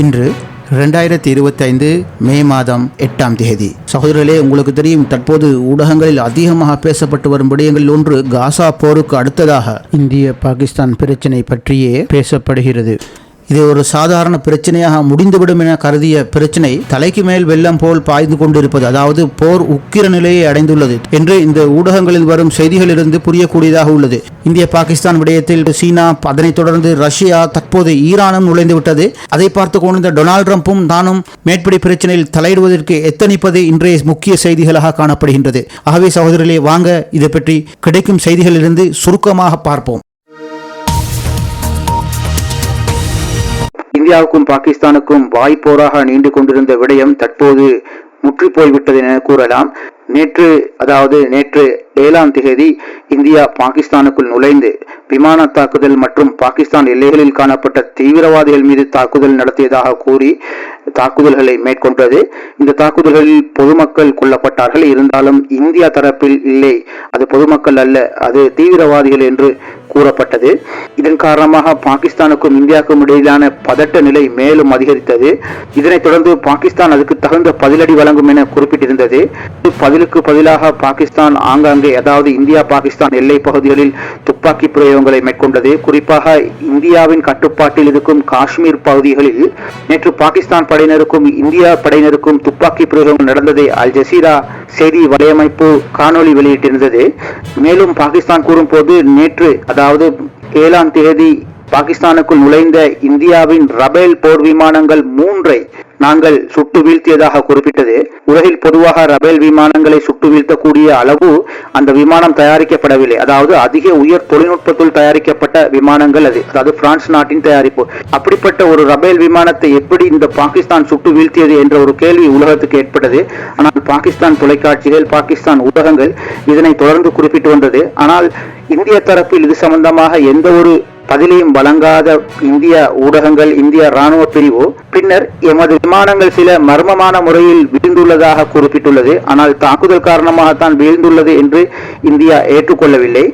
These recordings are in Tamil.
இன்று ரெண்டாயிரத்தி இருபத்தைந்து மே மாதம் எட்டாம் தேதி. சகோதரர்களே உங்களுக்கு தெரியும் தற்போது ஊடகங்களில் அதிகமாக பேசப்பட்டு வரும் விடயங்களில் ஒன்று காசா போருக்கு அடுத்ததாக இந்திய பாகிஸ்தான் பிரச்சினை பற்றியே பேசப்படுகிறது. இது ஒரு சாதாரண பிரச்சனையாக முடிந்துவிடும் என கருதிய பிரச்சனை தலைக்கு மேல் வெள்ளம் போல் பாய்ந்து கொண்டிருப்பது அதாவது போர் உக்கிர நிலையை அடைந்துள்ளது என்று இந்த ஊடகங்களில் வரும் செய்திகளிலிருந்து புரியக்கூடியதாக உள்ளது. இந்திய பாகிஸ்தான் விடயத்தில் சீனா அதனைத் தொடர்ந்து ரஷ்யா தற்போது ஈரானும் நுழைந்து விட்டது அதை பார்த்து கொண்டிருந்த டொனால்ட் ட்ரம்ப்பும் தானும் மேற்படி பிரச்சனையில் தலையிடுவதற்கு எத்தனிப்பது இன்றைய முக்கிய செய்திகளாக காணப்படுகின்றது. ஆகவே சகோதரர்களே வாங்க இதை பற்றி கிடைக்கும் செய்திகளிலிருந்து சுருக்கமாக பார்ப்போம். இந்தியாவுக்கும் பாகிஸ்தானுக்கும் வாய்ப்போராக நீண்டு கொண்டிருந்த விடயம் தற்போது முற்றி போய்விட்டது என கூறலாம். நேற்று அதாவது நேற்று ஏழாம் தேதி இந்தியா பாகிஸ்தானுக்குள் நுழைந்து விமான தாக்குதல் மற்றும் பாகிஸ்தான் எல்லைகளில் காணப்பட்ட தீவிரவாதிகள் மீது தாக்குதல் நடத்தியதாக கூறி தாக்குதல்களை மேற்கொண்டது. இந்த தாக்குதல்களில் பொதுமக்கள் கொல்லப்பட்டார்கள். இருந்தாலும் இந்தியா தரப்பில் இல்லை. அது பொதுமக்கள் அல்ல அது தீவிரவாதிகள் என்று கூறப்பட்டது. இதன் காரணமாக பாகிஸ்தானுக்கும் இந்தியாவுக்கும் இடையிலான பதட்ட நிலை மேலும் அதிகரித்தது. இதனைத் தொடர்ந்து பாகிஸ்தான் அதுக்கு தகுந்த பதிலடி வழங்கும் என குறிப்பிட்டிருந்தது. பதிலுக்கு பதிலாக பாகிஸ்தான் ஆங்காங்கே அதாவது இந்தியா பாகிஸ்தான் எல்லை பகுதிகளில் துப்பாக்கி பிரயோகங்களை மேற்கொண்டது. குறிப்பாக இந்தியாவின் கட்டுப்பாட்டில் இருக்கும் காஷ்மீர் பகுதிகளில் நேற்று பாகிஸ்தான் படையினருக்கும் இந்தியா படையினருக்கும் துப்பாக்கி பிரயோகம் நடந்ததை அல் ஜசீரா செய்தி வலையமைப்பு காணொளி வெளியிட்டிருந்தது. மேலும் பாகிஸ்தான் கூறும்போது நேற்று அதாவது ஏழாம் தேதி பாகிஸ்தானுக்குள் நுழைந்த இந்தியாவின் ரபேல் போர் விமானங்கள் மூன்றை நாங்கள் சுட்டு வீழ்த்தியதாக குறிப்பிட்டது. உலகில் பொதுவாக ரபேல் விமானங்களை சுட்டு வீழ்த்தக்கூடிய அளவு அந்த விமானம் தயாரிக்கப்படவில்லை. அதாவது அதிக உயர் தொழில்நுட்பத்தில் தயாரிக்கப்பட்ட விமானங்கள் அது. அதாவது பிரான்ஸ் நாட்டின் தயாரிப்பு. அப்படிப்பட்ட ஒரு ரபேல் விமானத்தை எப்படி இந்த பாகிஸ்தான் சுட்டு வீழ்த்தியது என்ற ஒரு கேள்வி உலகத்துக்கு ஏற்பட்டது. ஆனால் பாகிஸ்தான் தொலைக்காட்சிகள் பாகிஸ்தான் ஊடகங்கள் இதனை தொடர்ந்து குறிப்பிட்டு வந்தது. ஆனால் இந்திய தரப்பில் இது சம்பந்தமாக எந்த ஒரு பதிலையும் வழங்காத இந்திய ஊடகங்கள் இந்திய ராணுவ பிரிவு பின்னர் எமது விமானங்கள் சில மர்மமான முறையில் வீழ்ந்துள்ளதாக குறிப்பிட்டுள்ளது. ஆனால் தாக்குதல் காரணமாகத்தான் வீழ்ந்துள்ளது என்று இந்தியா ஏற்றுக்கொள்ளவில்லை.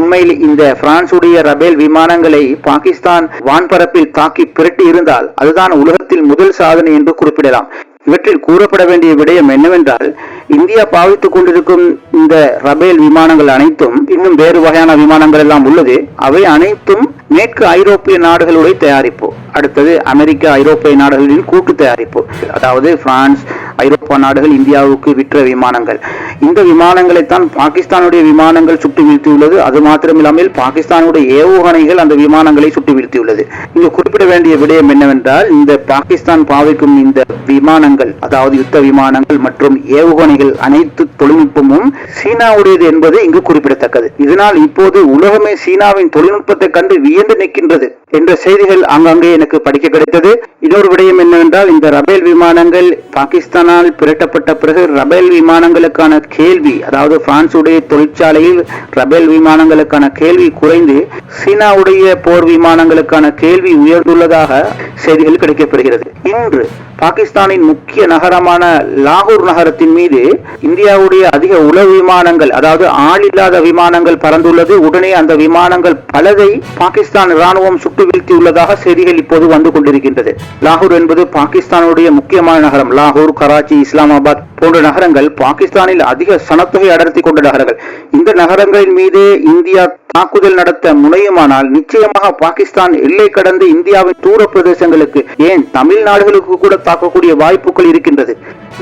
உண்மையில் இந்த பிரான்சுடைய ரபேல் விமானங்களை பாகிஸ்தான் வான்பரப்பில் தாக்கி பிரட்டி இருந்தால் அதுதான் உலகத்தில் முதல் சாதனை என்று குறிப்பிடலாம். இவற்றில் கூறப்பட வேண்டிய விடயம் என்னவென்றால் இந்தியா பாவித்துக் கொண்டிருக்கும் இந்த ரபேல் விமானங்கள் அனைத்தும் இன்னும் வேறு வகையான விமானங்கள் எல்லாம் உள்ளது. அவை அனைத்தும் மேற்கு ஐரோப்பிய நாடுகளுடைய தயாரிப்பு. அடுத்தது அமெரிக்க ஐரோப்பிய நாடுகளின் கூட்டு தயாரிப்பு. அதாவது பிரான்ஸ் ஐரோப்பா நாடுகள் இந்தியாவுக்கு விற்ற விமானங்கள். இந்த விமானங்களைத்தான் பாகிஸ்தானுடைய விமானங்கள் சுட்டு வீழ்த்தியுள்ளது. அது மாத்திரமில்லாமல் பாகிஸ்தானுடைய ஏவுகணைகள் அந்த விமானங்களை சுட்டு வீழ்த்தியுள்ளது. இங்கு குறிப்பிட வேண்டிய விடயம் என்னவென்றால் இந்த பாகிஸ்தான் பாவிக்கும் இந்த விமானங்கள் அதாவது யுத்த விமானங்கள் மற்றும் ஏவுகணை பணிகள் அனைத்து தொழில்நுட்பமும் சீனாவுடையது என்பது இங்கு குறிப்பிடத்தக்கது. இதனால் இப்போது உலகமே சீனாவின் தொழில்நுட்பத்தை கண்டு வியந்து நிற்கின்றது என்ற செய்திகள் அங்கங்கே எனக்கு படிக்க கிடைத்தது. இன்னொரு விடயம் என்னவென்றால் இந்த ரபேல் விமானங்கள் பாகிஸ்தானால் பிரட்டப்பட்ட பிறகு ரபேல் விமானங்களுக்கான கேள்வி அதாவது பிரான்சுடைய தொழிற்சாலையில் ரபேல் விமானங்களுக்கான கேள்வி குறைந்து சீனாவுடைய போர் விமானங்களுக்கான கேள்வி உயர்ந்துள்ளதாக செய்திகள் கிடைக்கப்பெறுகிறது இன்று பாகிஸ்தானின் முக்கிய நகரமான லாகூர் நகரத்தின் மீது இந்தியாவுடைய அதிக உல விமானங்கள் அதாவது ஆளில்லாத விமானங்கள் பறந்துள்ளது. உடனே அந்த விமானங்கள் பலதை பாகிஸ்தான் இராணுவம் சுட்டு வீழ்த்தியுள்ளதாக செய்திகள் இப்போது வந்து கொண்டிருக்கின்றது. லாகூர் என்பது பாகிஸ்தானுடைய முக்கியமான நகரம். லாகூர் கராச்சி இஸ்லாமாபாத் போன்ற நகரங்கள் பாகிஸ்தானில் அதிக சனத்தொகை அடர்த்தி கொண்ட நகரங்கள். இந்த நகரங்களின் மீது இந்தியா தாக்குதல் நடத்த முனையுமானால் நிச்சயமாக பாகிஸ்தான் எல்லை கடந்து இந்தியாவின் தூர பிரதேசங்களுக்கு ஏன் தமிழ்நாடுகளுக்கு கூட தாக்கக்கூடிய வாய்ப்புகள் இருக்கின்றது?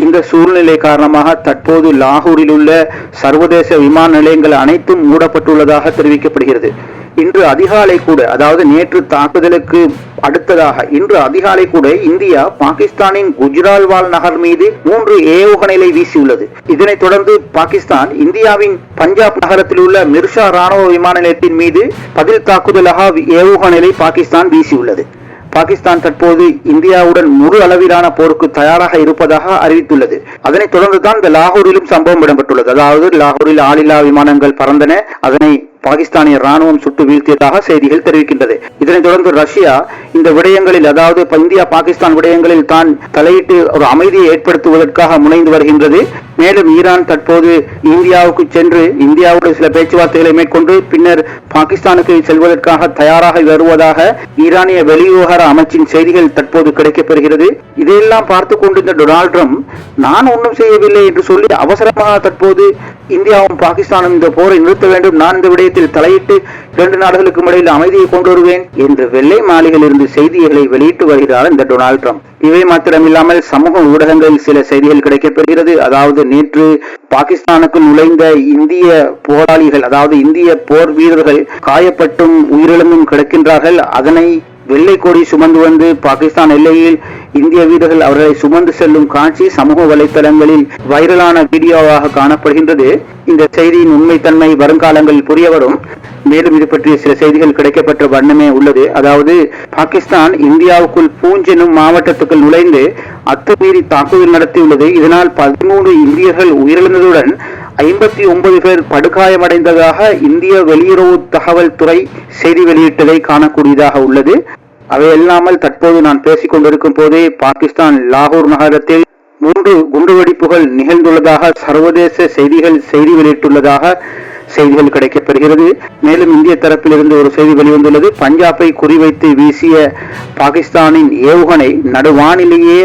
இந்த சூழ்நிலை காரணமாக தற்போது லாகூரில் உள்ள சர்வதேச விமான நிலையங்கள் அனைத்தும் மூடப்பட்டுள்ளதாக தெரிவிக்கப்படுகிறது. இன்று அதிகாலை கூட அதாவது நேற்று தாக்குதலுக்கு அடுத்ததாக இன்று அதிகாலை கூட இந்தியா பாகிஸ்தானின் குஜ்ரால்வால் நகர் மீது மூன்று ஏவுகணைகளை வீசியுள்ளது. இதனைத் தொடர்ந்து பாகிஸ்தான் இந்தியாவின் பஞ்சாப் நகரத்தில் உள்ள மிர்ஷா ராணுவ விமான நிலையத்தின் மீது பதில் தாக்குதலாக ஏவுகணைகளை பாகிஸ்தான் வீசியுள்ளது. பாகிஸ்தான் தற்போது இந்தியாவுடன் முழு அளவிலான போருக்கு தயாராக இருப்பதாக அறிவித்துள்ளது. அதனைத் தொடர்ந்துதான் இந்த லாகூரிலும் சம்பவம் இடம்பெற்றுள்ளது. அதாவது லாகூரில் ஆளில்லா விமானங்கள் பறந்தன. அதனை பாகிஸ்தானிய ராணுவம் சுட்டு வீழ்த்தியதாக செய்திகள் தெரிவிக்கின்றது. இதனைத் தொடர்ந்து ரஷ்யா இந்த விடயங்களில் அதாவது இந்தியா பாகிஸ்தான் விடயங்களில் தான் தலையிட்டு ஒரு அமைதியை ஏற்படுத்துவதற்காக முனைந்து வருகின்றது. மேலும் ஈரான் தற்போது இந்தியாவுக்கு சென்று இந்தியாவோடு சில பேச்சுவார்த்தைகளை மேற்கொண்டு பின்னர் பாகிஸ்தானுக்கு செல்வதற்காக தயாராக வருவதாக ஈரானிய வெளிவிவகார அமைச்சின் செய்திகள் தற்போது கிடைக்கப்பெறுகிறது இதையெல்லாம் பார்த்து கொண்டிருந்த டொனால்ட் ட்ரம்ப் நான் ஒன்றும் செய்யவில்லை என்று சொல்லி அவசரமாக தற்போது இந்தியாவும் பாகிஸ்தானும் இந்த போரை நிறுத்த வேண்டும். நான் இந்த விடயத்தில் தலையிட்டு இரண்டு நாடுகளுக்கும் இடையில் அமைதியை கொண்டு வருவேன் என்று வெள்ளை மாளிகையில் இருந்து செய்திகளை வெளியிட்டு வருகிறார் இந்த டொனால்ட் ட்ரம்ப். இவை மாத்திரமில்லாமல் சமூக ஊடகங்களில் சில செய்திகள் கிடைக்கப்பெறுகிறது. அதாவது நேற்று பாகிஸ்தானுக்கு நுழைந்த இந்திய போராளிகள் அதாவது இந்திய போர் வீரர்கள் காயப்பட்டும் உயிரிழந்தும் கிடக்கின்றார்கள். அதனை வெள்ளை கொடி சுமந்து வந்து பாகிஸ்தான் எல்லையில் இந்திய வீரர்கள் அவர்களை சுமந்து செல்லும் காட்சி சமூக வலைத்தளங்களில் வைரலான வீடியோவாக காணப்படுகின்றது. இந்த செய்தியின் உண்மைத்தன்மை வருங்காலங்களில் புரிய வரும் மேலும் இது பற்றிய சில செய்திகள் கிடைக்கப்பட்ட வண்ணமே உள்ளது. அதாவது பாகிஸ்தான் இந்தியாவுக்குள் பூஞ்ச் எனும் மாவட்டத்துக்குள் நுழைந்து அத்துமீறி தாக்குதல் நடத்தியுள்ளது. இதனால் பதிமூன்று இந்தியர்கள் உயிரிழந்ததுடன் ஐம்பத்தி ஒன்பது பேர் படுகாயமடைந்ததாக இந்திய வெளியுறவு தகவல் துறை செய்தி வெளியிட்டதை காணக்கூடியதாக உள்ளது. அவையல்லாமல் தற்போது நான் பேசிக் கொண்டிருக்கும் போதே பாகிஸ்தான் லாகூர் நகரத்தில் மூன்று குண்டுவெடிப்புகள் நிகழ்ந்துள்ளதாக சர்வதேச செய்திகள் செய்தி வெளியிட்டுள்ளதாக செய்திகள் கிடைக்கப்பெறுகிறது மேலும் இந்திய தரப்பிலிருந்து ஒரு செய்தி வெளிவந்துள்ளது. பஞ்சாபை குறிவைத்து வீசிய பாகிஸ்தானின் ஏவுகணை நடுவானிலேயே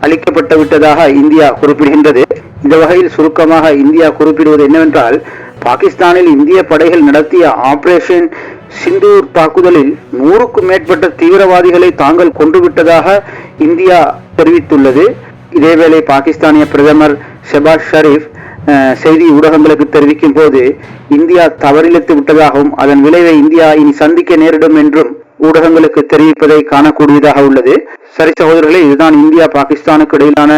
அளிக்கப்பட்டு விட்டதாக இந்தியா குறிப்பிடுகின்றது. இந்த வகையில் சுருக்கமாக இந்தியா குறிப்பிடுவது என்னவென்றால் பாகிஸ்தானில் இந்திய படைகள் நடத்திய ஆபரேஷன் சிந்தூர் தாக்குதலில் நூறுக்கும் மேற்பட்ட தீவிரவாதிகளை தாங்கள் கொன்றுவிட்டதாக இந்தியா தெரிவித்துள்ளது. இதேவேளை பாகிஸ்தானிய பிரதமர் ஷெபாஸ் ஷரீப் செய்தி ஊடகங்களுக்கு தெரிவிக்கும் போது இந்தியா தவறிழித்து விட்டதாகவும் அதன் விளைவை இந்தியா இனி சந்திக்க நேரிடும் என்றும் ஊடகங்களுக்கு தெரிவிப்பதை காணக்கூடியதாக உள்ளது. சரி சகோதரர்களே இதுதான் இந்தியா பாகிஸ்தானுக்கு இடையிலான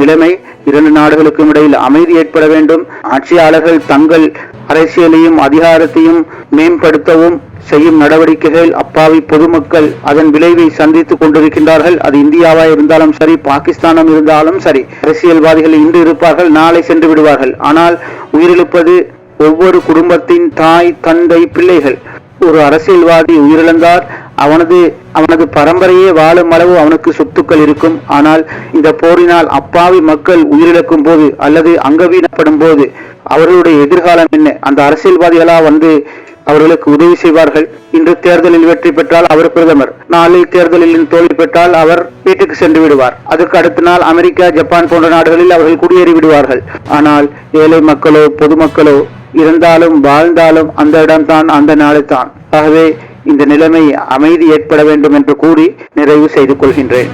நிலைமை. இரண்டு நாடுகளுக்கும் இடையில் அமைதி ஏற்பட வேண்டும். ஆட்சியாளர்கள் தங்கள் அரசியலையும் அதிகாரத்தையும் மேம்படுத்தவும் செய்யும் நடவடிக்கைகள் அப்பாவி பொதுமக்கள் அதன் விளைவை சந்தித்துக் கொண்டிருக்கின்றார்கள். அது இந்தியாவா இருந்தாலும் சரி பாகிஸ்தானம் இருந்தாலும் சரி. அரசியல்வாதிகள் இன்று இருப்பார்கள் நாளை சென்று விடுவார்கள். ஆனால் உயிரிழப்பது ஒவ்வொரு குடும்பத்தின் தாய் தந்தை பிள்ளைகள். ஒரு அரசியல்வாதி உயிரிழந்தார் அவனது அவனது பரம்பரையே வாழும் அளவு அவனுக்கு சொத்துக்கள் இருக்கும். ஆனால் இந்த போரினால் அப்பாவி மக்கள் உயிரிழக்கும் போது அல்லது அங்கவீனப்படும் போது அவர்களுடைய எதிர்காலம் என்ன? அந்த அரசியல்வாதிகளா வந்து அவர்களுக்கு உதவி செய்வார்கள். இன்று தேர்தலில் வெற்றி பெற்றால் அவர் பிரதமர். நாளை தேர்தலில் தோல்வி பெற்றால் அவர் வீட்டுக்கு சென்று விடுவார். அதற்கு அடுத்த நாள் அமெரிக்கா ஜப்பான் போன்ற நாடுகளில் அவர்கள் குடியேறி விடுவார்கள். ஆனால் ஏழை மக்களோ பொதுமக்களோ இருந்தாலும் வாழ்ந்தாலும் அந்த இடம்தான் அந்த நாடு தான் ஆகவே இந்த நிலைமை அமைதி ஏற்பட வேண்டும் என்று கூறி நிறைவு செய்து கொள்கின்றேன்.